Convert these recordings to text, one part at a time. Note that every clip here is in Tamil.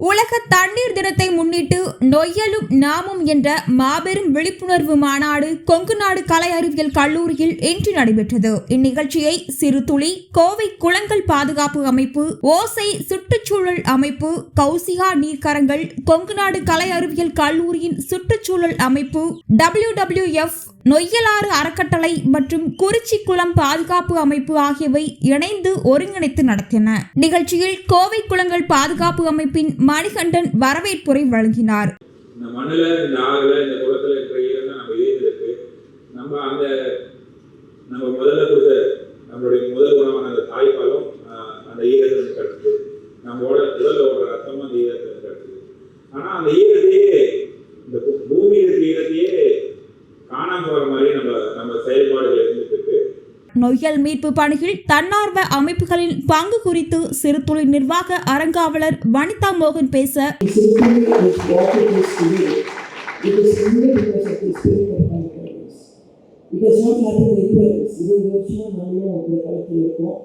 உலக தண்ணீர் தினத்தை முன்னிட்டு நொய்யலும் நாமும் என்ற மாபெரும் விழிப்புணர்வு மாநாடு கொங்குநாடு கலை அறிவியல் கல்லூரியில் இன்று நடைபெற்றது. இந்நிகழ்ச்சியை சிறுதுளி கோவை குளங்கள் பாதுகாப்பு அமைப்பு ஓசை சுற்றுச்சூழல் அமைப்பு கௌசிகா நீர்க்கரங்கள் கொங்குநாடு கலை அறிவியல் கல்லூரியின் சுற்றுச்சூழல் அமைப்பு டபிள்யூ டபுள்யூஎஃப் நொய்யலாறு அறக்கட்டளை மற்றும் குறிச்சி குளம் பாதுகாப்பு அமைப்பு ஆகியவை இணைந்து ஒருங்கிணைத்து நடத்தின நிகழ்ச்சியில் கோவை குளங்கள் பாதுகாப்பு அமைப்பின் மணிகண்டன் வரவேற்புரை வழங்கினார். இந்த மண்ணில் இந்த ஆறுல இந்த குளத்துல இருக்கிற ஈரம் நம்ம ஈரத்துக்கு நம்ம அந்த நம்ம முதல்ல கொடுத்த நம்மளுடைய முதல் குணமான அந்த தாய்ப்பாலும் ஆஹ், அந்த ஈரத்தில் கிடக்குது. நம்மளோட உடல்ல ஓடுற ரத்தமும் அந்த ஈரத்தில் கட்டுது ஆனால் அந்த ஈர நொய்யல் மீட்பு பணியில் தன்னார்வ அமைப்புகளின் பங்கு குறித்து சிறுதுளி நிர்வாக அறங்காவலர் வனிதா மோகன் பேச it is only because of the spirit of. It has not happened anywhere else. நாங்களும் அந்த காலத்தில் இருக்கோம்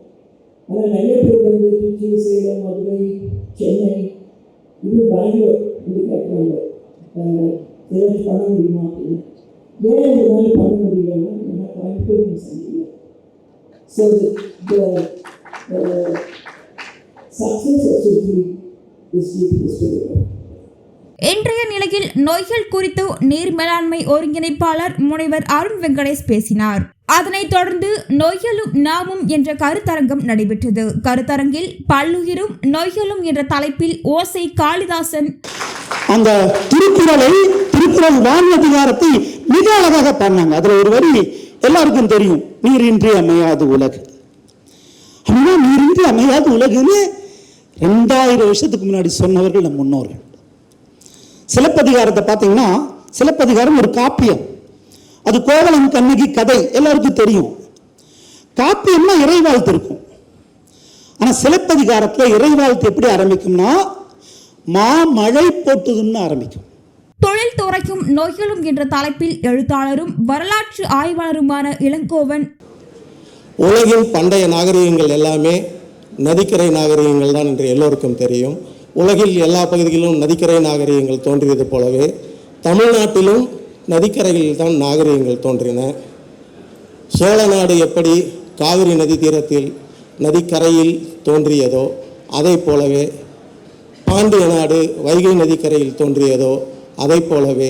ஆனால் நிறைய பேர் வந்து திருச்சி சேலம் மதுரை சென்னை இது பெங்களூர் இது கேட்குறாங்க ஏதாச்சும் பண்ண முடியுமா அப்படின்னு ஏன் இதனால பண்ண முடியலன்னா ஏன்னா கோயம்புத்தூர் சரியில்லை so success of city is due to the spirit of இன்றைய நிலையில் நோய்கள் குறித்து நீர் மேலாண்மை ஒருங்கிணைப்பாளர் முனைவர் அருண் வெங்கடேஷ் பேசினார். அதனைத் தொடர்ந்து நொய்யலும் நாமும் என்ற கருத்தரங்கம் நடைபெற்றது. கருத்தரங்கில் பல்லுயிரும் நொய்யலும் என்ற தலைப்பில் ஓசை காளிதாசன் அந்த திருக்குறளை திருக்குறள் வானதிகாரத்தை மிக அழகாக பாடினாங்க. அதுல ஒரு வரி எல்லாருக்கும் தெரியும் நீரின்றி அமையாது உலகு. அப்படின்னா நீரின்றி அமையாது உலகுன்னு ரெண்டாயிரம் வருஷத்துக்கு முன்னாடி சொன்னவர்கள் நம் முன்னோர்கள். சிலப்பதிகாரத்தை பார்த்தீங்கன்னா சிலப்பதிகாரம் ஒரு காப்பியம். அது கோவலன் கண்ணகி கதை எல்லாருக்கும் தெரியும். காப்பியம்னா இறைவாழ்த்து இருக்கும். ஆனால் சிலப்பதிகாரத்தில் இறைவாழ்த்து எப்படி ஆரம்பிக்கும்னா மாமழை போட்டுதுன்னு ஆரம்பிக்கும். தொழில் துறைக்கும் நோய்களும் என்ற தலைப்பில் எழுத்தாளரும் வரலாற்று ஆய்வாளருமான இளங்கோவன். உலகின் பண்டைய நாகரிகங்கள் எல்லாமே நதிக்கரை நாகரிகங்கள் தான் என்று எல்லோருக்கும் தெரியும். உலகில் எல்லா பகுதிகளிலும் நதிக்கரை நாகரிகங்கள் தோன்றியது போலவே தமிழ்நாட்டிலும் நதிக்கரையில் தான் நாகரிகங்கள் தோன்றின. சோழ நாடு எப்படி காவிரி நதி தீரத்தில் நதிக்கரையில் தோன்றியதோ அதை போலவே பாண்டிய நாடு வைகை நதிக்கரையில் தோன்றியதோ அதை போலவே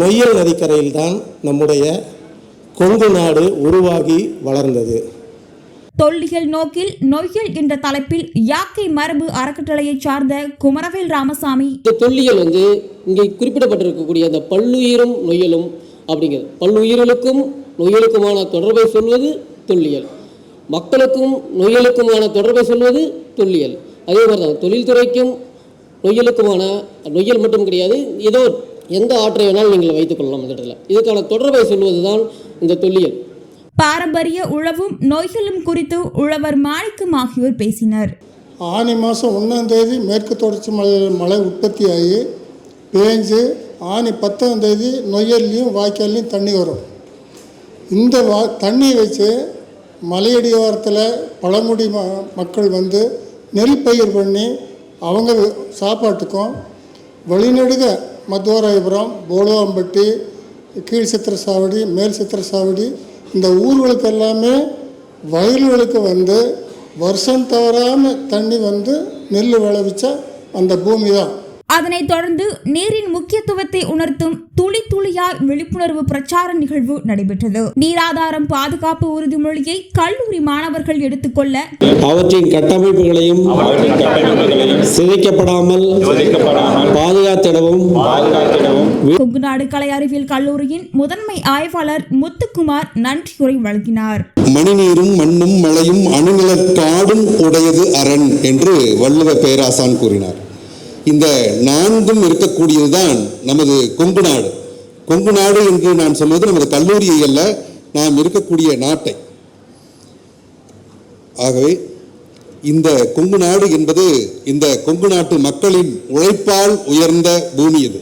நொய்யல் நதிக்கரையில் தான் நம்முடைய கொங்கு நாடு உருவாகி வளர்ந்தது. தொல்லியல் நோக்கில் நொய்யல் என்ற தலைப்பில் யாக்கை மரபு அறக்கட்டளையைச் சார்ந்த குமரவேல் ராமசாமி. இந்த தொல்லியல் வந்து இங்கே குறிப்பிடப்பட்டிருக்கக்கூடிய அந்த பல்லுயிரும் நொய்யலும் அப்படிங்கிறது. பல்லுயிர்களுக்கும் நொய்யலுக்குமான தொடர்பை சொல்வது தொல்லியல். மக்களுக்கும் நொய்யலுக்குமான தொடர்பை சொல்வது தொல்லியல். அதே மாதிரி தான் தொழில்துறைக்கும் நொய்யலுக்குமான நொய்யல் மட்டும் கிடையாது ஏதோ எந்த ஆற்றை வேணாலும் நீங்கள் வைத்துக்கொள்ளலாம் அந்த இடத்துல. இதுக்கான தொடர்பை சொல்வது தான் இந்த தொல்லியல். பாரம்பரிய உழவும் நொய்யலும் குறித்து உழவர் மாணிக்கம் ஆகியோர் பேசினர். ஆனி மாதம் ஒன்றாம் தேதி மேற்கு தொடர்ச்சி மலை மழை உற்பத்தி ஆகி பேஞ்சு ஆனி பத்தாம் தேதி நொய்யல்லையும் வாய்க்கால்லையும் தண்ணி வரும். இந்த வா தண்ணி வச்சு மலையடிவாரத்தில் பழங்குடி ம மக்கள் வந்து நெல் பயிர் பண்ணி அவங்க சாப்பாட்டுக்கும் வழிநெடுக மத்துவராயபுரம் போலுவாம்பட்டி கீழ் சித்திர சாவடி மேல் சித்திர சாவடி இந்த ஊர்களுக்கு எல்லாமே வயல்களுக்கு வந்து வருஷம் தவறாமல் தண்ணி வந்து நெல் விளைவிச்ச அந்த பூமி தான் அதனைத் தொடர்ந்து நீரின் முக்கியத்துவத்தை உணர்த்தும் துளி துளியாய் விழிப்புணர்வு பிரச்சார நிகழ்வு நடைபெற்றது. நீராதாரம் பாதுகாப்பு உறுதிமொழியை கல்லூரி மாணவர்கள் எடுத்துக்கொள்ள அவற்றின் கட்டமைப்புகளையும் சிதைக்கப்படாமல் பாதுகாத்திடவும் கொங்குநாடு கலை அறிவியல் கல்லூரியின் முதன்மை ஆய்வாளர் முத்துக்குமார் நன்றியுரை வழங்கினார். மணிநீரும் மண்ணும் மழையும் அணுநிலக்காடும் உடையது அரண் என்று வள்ளுவ பேராசான் கூறினார். இந்த நான்கும் இருக்கக்கூடியதுதான் நமது கொங்கு நாடு. கொங்கு நாடு என்று நான் சொல்வது நமது கல்லூரியை அல்ல நாம் இருக்கக்கூடிய நாட்டை. ஆகவே இந்த கொங்கு நாடு என்பது இந்த கொங்கு நாட்டு மக்களின் உழைப்பால் உயர்ந்த பூமி இது.